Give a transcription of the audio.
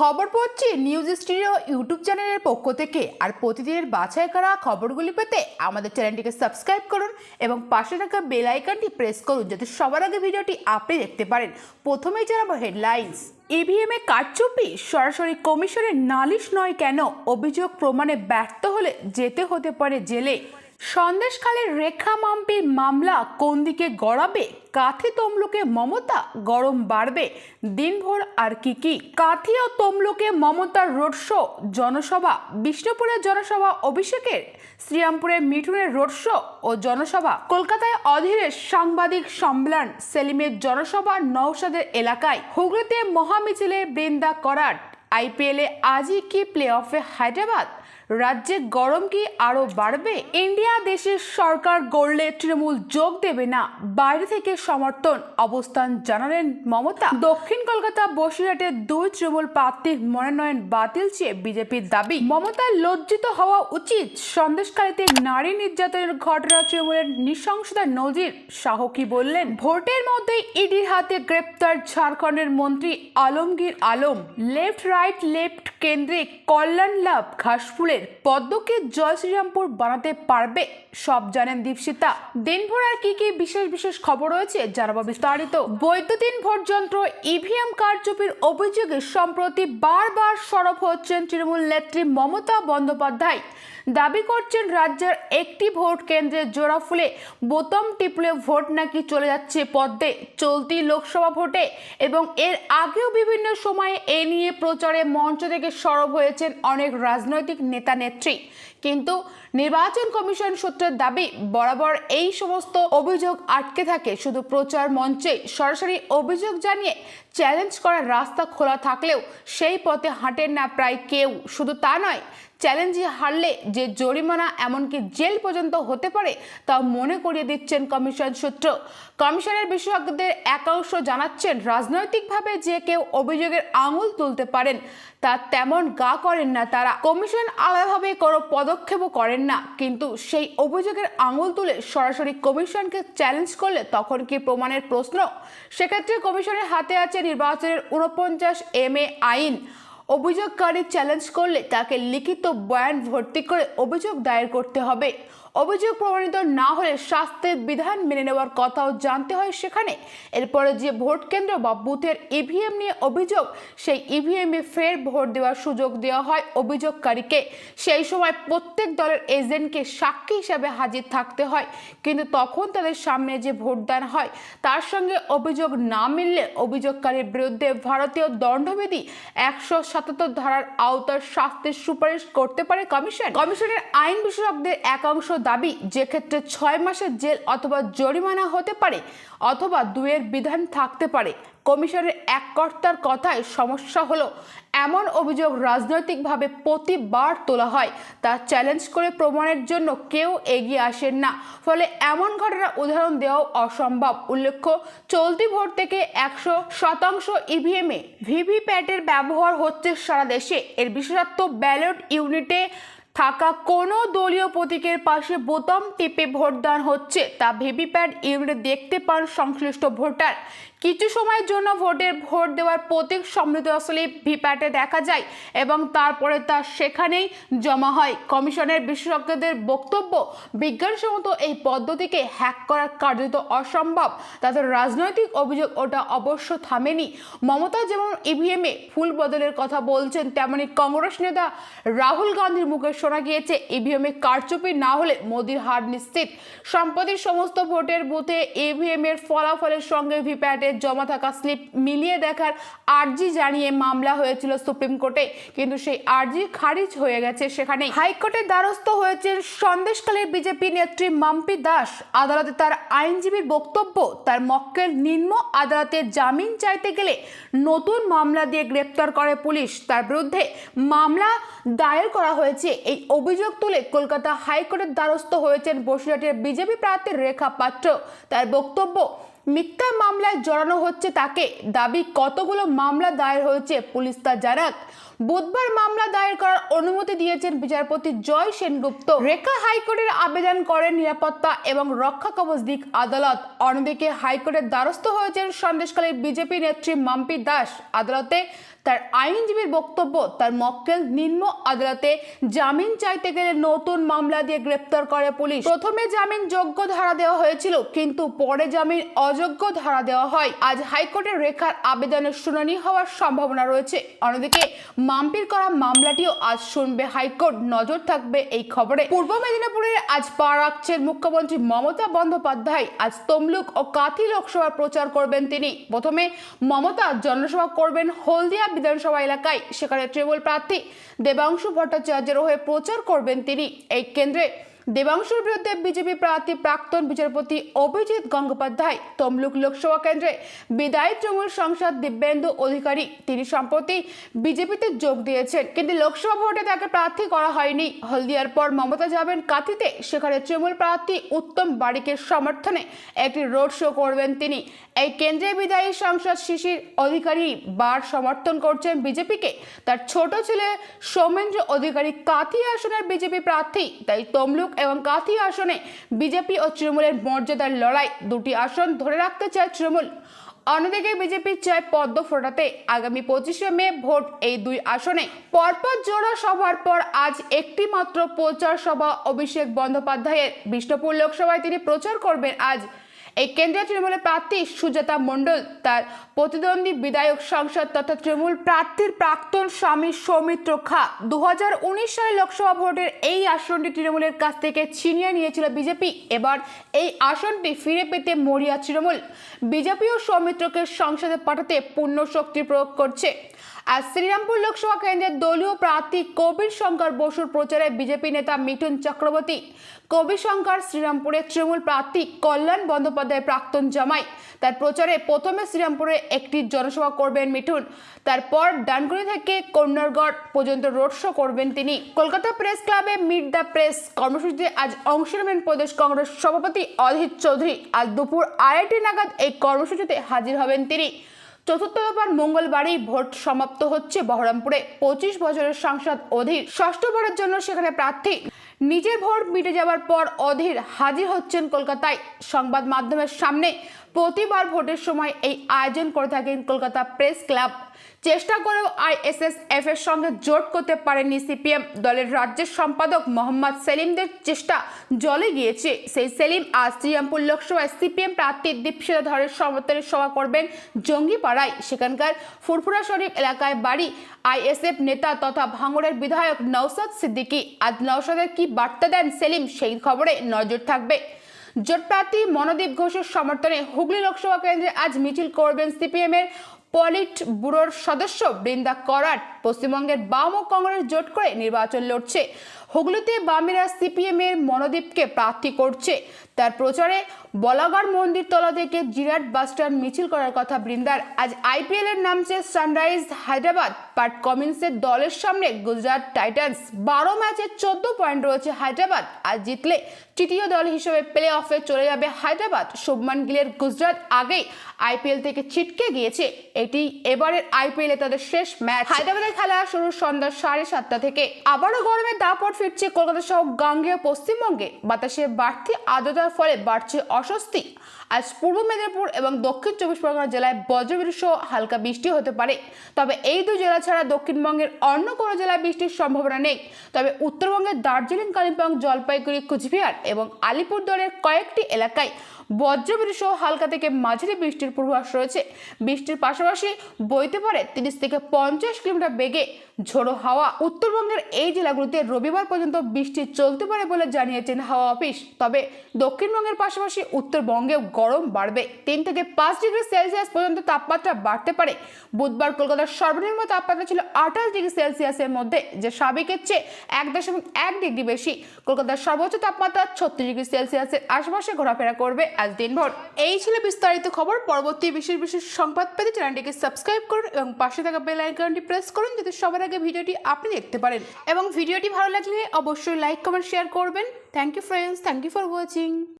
খবর পড়ছি news studio YouTube চ্যানেলের পক্ষ থেকে। আর প্রতিদিনের বাছাই করা খবরগুলি পেতে আমাদের চ্যানেলটিকে সাবস্ক্রাইব করুন এবং পাশে থাকা বেল আইকনটি প্রেস করুন যাতে সবার আগে ভিডিওটি আপনি দেখতে পারেন। প্রথমেই জানাব হেডলাইন্স। ইভিএম এ কারচুপি, সরাসরি কমিশনের নালিশ নয় কেন? অভিযোগ প্রমাণে ব্যর্থ হলে যেতে হতে পারে জেলে। সন্দেশখালের রেখা মাম্পির মামলা কোন দিকে গড়াবে? কাথি তমলুকে মমতা, গরম বাড়বে। দিনভর আর কি কি? কাথি ও তমলুকে মমতার রোড শো, জনসভা বিষ্ণুপুরের জনসভা অভিষেকের শ্রীরামপুরের মিঠুনের রোড শো ও জনসভা। কলকাতায় অধীরের সাংবাদিক সম্মেলন, সেলিমের জনসভা নৌসাদের এলাকায়। হুগলিতে মহামিছিলে বৃন্দা করাট আইপিএলে আজই কি প্লে অফে হায়দ্রাবাদ? রাজ্যে গরম কি আরও বাড়বে? ইন্ডিয়া দেশের সরকার গড়লে তৃণমূল যোগ দেবে না? বাইরে থেকে সমর্থন, অবস্থান জানালেন মমতা। দক্ষিণ কলকাতা বসিরহাটে দুই তৃণমূল প্রার্থীর মনোনয়ন বাতিল চেয়ে বিজেপির দাবি। মমতার লজ্জিত হওয়া উচিত। সন্দেশকারীতে নারী নির্যাতনের ঘটনা তৃণমূলের নৃশংসতার নজির। শাহ কি বললেন? ভোটের মধ্যে ইডির হাতে গ্রেপ্তার ঝাড়খণ্ডের মন্ত্রী Alamgir Alam. Left, right, left কেন্দ্রে কল্যাণ লাভ ঘাসফুলের পদ্মকে জয় শ্রীরামপুর বানাতে পারবে, সব জানেন দীপশিতা। দিনভর আর কি কি বিশেষ বিশেষ খবর রয়েছে জানাব বিস্তারিত। বৈদ্যুতিন ভোট যন্ত্র ইভিএম কারচুপির অভিযোগে সম্প্রতি বারবার সরব হচ্ছেন তৃণমূল নেত্রী মমতা বন্দ্যোপাধ্যায়। দাবি করছেন রাজ্যের একটি ভোট কেন্দ্রে জোড়া ফুলে বোতাম টিপলে ভোট নাকি চলে যাচ্ছে পদ্মে। চলতি লোকসভা ভোটে এবং এর আগেও বিভিন্ন সময়ে এ নিয়ে প্রচারে মঞ্চ থেকে সরব হয়েছেন অনেক রাজনৈতিক নেতা। নেত্রী। কিন্তু নির্বাচন কমিশন সূত্রের দাবি, বরাবর এই সমস্ত অভিযোগ আটকে থাকে। শুধু প্রচার মঞ্চে সরাসরি অভিযোগ জানিয়ে চ্যালেঞ্জ করার রাস্তা খোলা থাকলেও সেই পথে হাঁটেন না প্রায় কেউ। শুধু তা নয় চ্যালেঞ্জে হারলে যে জরিমানা এমনকি জেল পর্যন্ত হতে পারে তা মনে করিয়ে দিচ্ছেন কমিশন সূত্র। কমিশনের বিশেষজ্ঞদের একাংশ জানাচ্ছেন, রাজনৈতিকভাবে যে কেউ অভিযোগের আঙুল তুলতে পারেন, তা তেমন গা করেন না তারা। কমিশন আলাদাভাবে কোনো পদক্ষেপও করেন না, কিন্তু সেই অভিযোগের আঙুল তুলে সরাসরি কমিশনকে চ্যালেঞ্জ করলে তখন কি প্রমাণের প্রশ্ন? সেক্ষেত্রে কমিশনের হাতে আছে নির্বাচনের উনপঞ্চাশ এম এ আইন। অভিযোগকারী চ্যালেঞ্জ করলে তাকে লিখিত বয়ান ভর্তি করে অভিযোগ দায়ের করতে হবে। অভিযোগ প্রমাণিত না হলে শাস্তির বিধান মেনে নেওয়ার কথাও জানতে হয় সেখানে। এরপরে যে ভোট কেন্দ্র বা বুথের ইভিএম নিয়ে অভিযোগ, সেই ইভিএমে ফের ভোট দেওয়ার সুযোগ দেওয়া হয় অভিযোগকারীকে। সেই সময় প্রত্যেক দলের এজেন্টকে সাক্ষী হিসাবে হাজির থাকতে হয়। কিন্তু তখন তাদের সামনে যে ভোটদান হয়, তার সঙ্গে অভিযোগ না মিললে অভিযোগকারীর বিরুদ্ধে ভারতীয় দণ্ডবিধি একশো সাতাত্তর ধারার আওতার শাস্তির সুপারিশ করতে পারে কমিশন। কমিশনের আইন বিশেষজ্ঞদের একাংশ দাবি যে ক্ষেত্রে ছয় মাসের জেল অথবা জরিমানা হতে পারে অথবা দুয়ের বিধান থাকতে পারে। কমিশনের এক কর্তার কথায় সমস্যা হলো, এমন অভিযোগ রাজনৈতিকভাবে প্রতিবার তোলা হয়। তা চ্যালেঞ্জ করে প্রমাণের জন্য কেউ এগিয়ে আসেন না। ফলে এমন ঘটনার উদাহরণ দেওয়াও অসম্ভব। উল্লেখ্য, চলতি ভোট থেকে একশো শতাংশ ইভিএমে ভিভিপ্যাটের ব্যবহার হচ্ছে সারা দেশে। এর বিশেষত্ব, ব্যালট ইউনিটে থাকা কোনো দলীয় প্রতীকের পাশে বোতাম টিপে ভোটদান হচ্ছে, তা ভিভিপ্যাট ইউনিট দেখতে পান সংশ্লিষ্ট ভোটার। কিছু সময়ের জন্য ভোটের ভোট দেওয়ার প্রতীক সমৃদ্ধ আসলে ভিপ্যাটে দেখা যায় এবং তারপরে তা সেখানেই জমা হয়। কমিশনের বিশেষজ্ঞদের বক্তব্য বিজ্ঞানসম্মত এই পদ্ধতিকে হ্যাক করা কার্যত অসম্ভব। তাদের রাজনৈতিক অভিযোগ ওটা অবশ্য থামেনি। মমতা যেমন ইভিএমে ফুল বদলের কথা বলছেন, তেমনি কংগ্রেস নেতা রাহুল গান্ধীর মুখে শোনা গিয়েছে ইভিএমে কারচুপি না হলে মোদির হার নিশ্চিত। সম্প্রতি সমস্ত ভোটের বুথে ইভিএম এর ফলাফলের সঙ্গে ভিপ্যাটের জমা থাকা স্লিপ মিলিয়ে দেখার আর্জি জানিয়ে মামলা হয়েছিল সুপ্রিম কোর্টে। কিন্তু সেই আর্জি খারিজ হয়ে গেছে সেখানে হাইকোর্টের দ্বারস্থ হয়েছেন সন্দেশকালের বিজেপি নেত্রী মাম্পি দাস। আদালতে তার আইনজীবীর বক্তব্য, তার মক্কেল নিম্ন আদালতে জামিন চাইতে গেলে নতুন মামলা দিয়ে গ্রেপ্তার করে পুলিশ। তার বিরুদ্ধে মামলা দায়ের করা হয়েছে। এই অভিযোগ তুলে কলকাতা হাইকোর্টের দ্বারস্থ হয়েছেন বসিরহাটের বিজেপি প্রার্থী রেখা পাত্র। তার বক্তব্য মিথ্যা মামলায় জড়ানো হচ্ছে তাকে। দাবি কতগুলো মামলা দায়ের হয়েছে পুলিশ তা জানাক। বুধবার মামলা দায়ের করার অনুমতি দিয়েছেন বিচারপতি জয় সেনগুপ্ত। রেখা হাইকোর্টের আবেদন করেন নিরাপত্তা এবং রক্ষা কবচ দিক আদালত। অন্যদিকে হাইকোর্টের দ্বারস্থ হয়েছেন সন্দেশকালের বিজেপি নেত্রী মাম্পি দাস। আদালতে তার আইনজীবীর বক্তব্য, তার মক্কেল নিম্ন আদালতে জামিন চাইতে গেলে নতুন মামলা দিয়ে গ্রেপ্তার করে পুলিশ। প্রথমে জামিন যোগ্য ধারা দেওয়া হয়েছিল, কিন্তু পরে জামিন অযোগ্য ধারা দেওয়া হয়। আজ হাইকোর্টের রেখার আবেদনের শুনানি হওয়ার সম্ভাবনা রয়েছে। অন্যদিকে মাম্পির করা মামলাটিও আজ শুনবে হাইকোর্ট। নজর থাকবে এই খবরে। পূর্ব মেদিনীপুরের আজ পা রাখছেন মুখ্যমন্ত্রী মমতা বন্দ্যোপাধ্যায়। আজ তমলুক ও কাথি লোকসভা প্রচার করবেন তিনি। প্রথমে মমতা জনসভা করবেন হলদিয়া বিধানসভা এলাকায়। সেখানে তৃণমূল প্রার্থী দেবাংশু ভট্টাচার্যের হয়ে প্রচার করবেন তিনি। এই কেন্দ্রে দেবাংশুর বিরুদ্ধে বিজেপি প্রার্থী প্রাক্তন বিচারপতি অভিজিৎ গঙ্গোপাধ্যায় তমলুক লোকসভা কেন্দ্রে বিদায়ী তৃণমূল সাংসদ দিব্যেন্দু অধিকারী। তিনি সম্প্রতি বিজেপিতে যোগ দিয়েছেন, কিন্তু লোকসভা ভোটে তাকে প্রার্থী করা হয়নি। হলদিয়ার পর মমতা যাবেন কাথিতে, সেখানে তৃণমূল প্রার্থী উত্তম বারিকের সমর্থনে একটি রোড শো করবেন তিনি। এই কেন্দ্রে বিদায়ী সাংসদ শিশির অধিকারী বার সমর্থন করছেন বিজেপিকে। তার ছোট ছেলে সৌমেন্দ্র অধিকারী কাথি আসনের বিজেপি প্রার্থী, তাই তমলুক এবং কাথি আসনে বিজেপি ও তৃণমূলের মর্যাদার লড়াই দুটি আসন ধরে রাখতে চায় তৃণমূল। অন্যদিকে বিজেপি চায় পদ্ম ফোটাতে। আগামী পঁচিশে মে ভোট এই দুই আসনে। পরপর জোড়া সভার পর আজ একটি মাত্র প্রচার সভা অভিষেক বন্দ্যোপাধ্যায়ের। বিষ্ণুপুর লোকসভায় তিনি প্রচার করবেন আজ এই কেন্দ্রীয় তৃণমূলের প্রার্থী সুজাতা মণ্ডল, তার প্রতিদ্বন্দ্বী বিধায়ক সংসদ তথা তৃণমূল প্রার্থীর প্রাক্তন স্বামী সৌমিত্র খা দু হাজার উনিশ সালে লোকসভা ভোটের এই আসনটি তৃণমূলের কাছ থেকে ছিনিয়ে নিয়েছিল বিজেপি। এবার এই আসনটি ফিরে পেতে মরিয়া তৃণমূল। বিজেপি ও সৌমিত্রকে সংসদে পাঠাতে পূর্ণ শক্তি প্রয়োগ করছে। আর শ্রীরামপুর লোকসভা কেন্দ্রের দলীয় প্রার্থী কবির শঙ্কর বসুর প্রচারে বিজেপি নেতা মিঠুন চক্রবর্তী। কবির শঙ্কর শ্রীরামপুরের তৃণমূল প্রার্থী কল্যাণ বন্দ্যোপাধ্যায় প্রাক্তন জামাই। তার প্রচারে প্রথমে শ্রীরামপুরে একটি জনসভা করবেন মিঠুন। তারপর ডানকুনি থেকে কন্যারগড় পর্যন্ত রোড শো করবেন তিনি। কলকাতা প্রেস ক্লাবে মিট দ্য প্রেস কর্মসূচিতে আজ অংশ নেবেন প্রদেশ কংগ্রেস সভাপতি অধীর চৌধুরী। আজ দুপুর আড়াইটি নাগাদ এই কর্মসূচিতে হাজির হবেন তিনি। চতুর্থ দফার মঙ্গলবারই ভোট সমাপ্ত হচ্ছে বহরমপুরে। পঁচিশ বছরের সংসদ অধীর ষষ্ঠবারের জন্য সেখানে প্রার্থী। নিজের ভোট মিটে যাওয়ার পর অধীর হাজির হচ্ছেন কলকাতায় সংবাদ মাধ্যমের সামনে। প্রতিবার ভোটের সময় এই আয়োজন করে থাকেন কলকাতা প্রেস ক্লাব। চেষ্টা করেও আইএসএসএফ এর সঙ্গে জোট করতে পারেননি সিপিএম। দলের রাজ্যের সম্পাদক মোহাম্মদ সেলিমদের চেষ্টা জলে গিয়েছে। সেই সেলিম আজ শ্রীরামপুর লোকসভায় সিপিএম প্রার্থী দীপশিলা ধরের সমর্থনে সভা করবেন জঙ্গিপাড়ায়। সেখানকার ফুরফুরা শরীফ এলাকায় বাড়ি আইএসএফ নেতা তথা ভাঙড়ের বিধায়ক নওসাদ সিদ্দিকী। আজ নওসাদের কি বার্তা দেন সেলিম সেই খবরে নজর থাকবে। জোট প্রার্থী মনোদীপ ঘোষের সমর্থনে হুগলি লোকসভা কেন্দ্রে আজ মিছিল করবেন সিপিএম এর পলিট ব্যুরোর সদস্য বৃন্দা করাট পশ্চিমবঙ্গের বাম ও কংগ্রেস জোট করে নির্বাচন লড়ছে। হুগলিতে বামেরা সিপিএম এর মনোদীপকে প্রার্থী করছে। তার প্রচারে বলাগড় মন্দির তলা থেকে জিরাট বাসস্ট্যান্ড মিছিল করার কথা বৃন্দার। আজ আইপিএল এর নামছে সানরাইজ হায়দ্রাবাদ, পাট কমিন্সের দলের সামনে গুজরাট টাইটান্স। বারো ম্যাচে চোদ্দ পয়েন্ট রয়েছে হায়দ্রাবাদ। আজ জিতলে তৃতীয় দল হিসেবে প্লে অফে চলে যাবে হায়দ্রাবাদ। শুভমান গিলের গুজরাট আগেই আইপিএল থেকে ছিটকে গিয়েছে। এটি এবারের আইপিএল এ তাদের শেষ ম্যাচ। হায়দ্রাবাদের খেলা শুরু সন্ধ্যা সাড়ে সাতটা থেকে। আবারও গরমের দাপট ফিরছে কলকাতা সহ গাঙ্গেয় পশ্চিমবঙ্গে। বাতাসে বাড়তি আর্দ্রতার ফলে বাড়ছে অস্বস্তি। আজ পূর্ব মেদিনীপুর এবং দক্ষিণ চব্বিশ পরগনা জেলায় বজ্রবিদ্যুৎ সহ হালকা বৃষ্টি হতে পারে। তবে এই দুই জেলা ছাড়া দক্ষিণবঙ্গের অন্য কোনো জেলায় বৃষ্টির সম্ভাবনা নেই। তবে উত্তরবঙ্গের দার্জিলিং, কালিম্পং, জলপাইগুড়ি, কুচবিহার এবং আলিপুরদুয়ারের কয়েকটি এলাকায় বজ্রবিদ্যুৎ সহ হালকা থেকে মাঝারি বৃষ্টির পূর্বাভাস রয়েছে। বৃষ্টির পাশাপাশি বইতে পারে তিরিশ থেকে পঞ্চাশ কিলোমিটার বেগে ঝোড়ো হাওয়া। উত্তরবঙ্গের এই জেলাগুলিতে রবিবার পর্যন্ত বৃষ্টি চলতে পারে বলে জানিয়েছেন হাওয়া অফিস। তবে দক্ষিণবঙ্গের পাশাপাশি উত্তরবঙ্গেও গরম বাড়বে। তিন থেকে পাঁচ ডিগ্রি সেলসিয়াস পর্যন্ত তাপমাত্রা বাড়তে পারে। বুধবার কলকাতার সর্বনিম্ন তাপমাত্রা ছিল আঠাশ ডিগ্রি সেলসিয়াসের মধ্যে, যে সাবেকের চেয়ে এক দশমিক এক ডিগ্রি বেশি। কলকাতার সর্বোচ্চ তাপমাত্রা ছত্রিশ ডিগ্রি সেলসিয়াসের আশেপাশে ঘোরাফেরা করবে আজ দিনভর এই ছিল বিস্তারিত খবর। পরবর্তী বিশেষ বিশেষ সংবাদ পেতে চ্যানেলটিকে সাবস্ক্রাইব করুন এবং পাশে থাকা বেল আইকনটি প্রেস করুন যাতে সবার আগে ভিডিওটি আপনি দেখতে পারেন। এবং ভিডিওটি ভালো লাগলে অবশ্যই লাইক, কমেন্ট, শেয়ার করবেন। Thank you friends thank you for watching